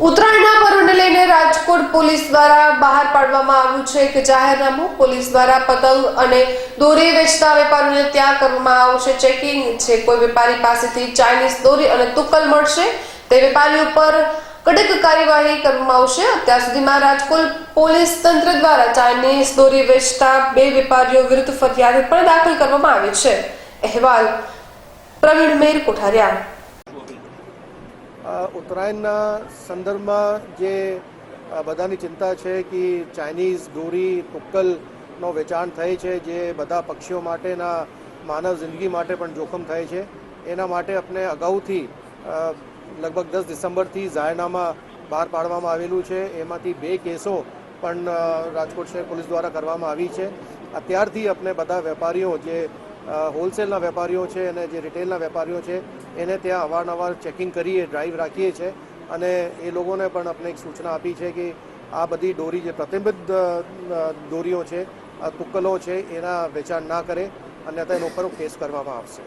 ઉત્તરાયણના પર્વને લઈને રાજકોટ પોલીસ દ્વારા બહાર પાડવામાં આવ્યું છે કે જાહેરનામું પોલીસ દ્વારા પતંગ અને દોરી વેચતા વેપારીઓને ત્યાં કરવામાં આવશે. ચેકિંગ છે, કોઈ વેપારી પાસેથી ચાઇનીઝ દોરી અને તુક્કલ મળશે. તે વેપારીઓ પર કડક કાર્યવાહી કરવામાં આવશે. અત્યાર સુધીમાં રાજકોટ પોલીસ તંત્ર દ્વારા ચાઇનીઝ દોરી વેચતા બે વેપારીઓ વિરુદ્ધ ફરિયાદ પણ દાખલ કરવામાં આવી છે. અહેવાલ પ્રવીણ મેર કોઠારિયા. ઉત્તરાયણના સંદર્ભમાં જે બધાની ચિંતા છે કે ચાઇનીઝ દોરી તુક્કલનો વેચાણ થાય છે, જે બધા પક્ષીઓ માટેના માનવ જિંદગી માટે પણ જોખમ થાય છે. એના માટે આપણે અગાઉથી લગભગ દસ ડિસેમ્બરથી જાહેરનામા બહાર પાડવામાં આવેલું છે. એમાંથી બે કેસો પણ રાજકોટ શહેર પોલીસ દ્વારા કરવામાં આવી છે. અત્યારથી આપણે બધા વેપારીઓ જે હોલસેલના વેપારીઓ છે અને જે રિટેલના વેપારીઓ છે, એને ત્યાં અવારનવાર ચેકિંગ કરીએ ડ્રાઈવ રાખીએ છીએ અને એ લોકોને પણ આપણે એક સૂચના આપી છે કે આ બધી દોરી જે પ્રતિબદ્ધ દોરીઓ છે તુક્કલો છે, એના વેચાણ ના કરે, અને તેના ઉપર કેસ કરવામાં આવશે.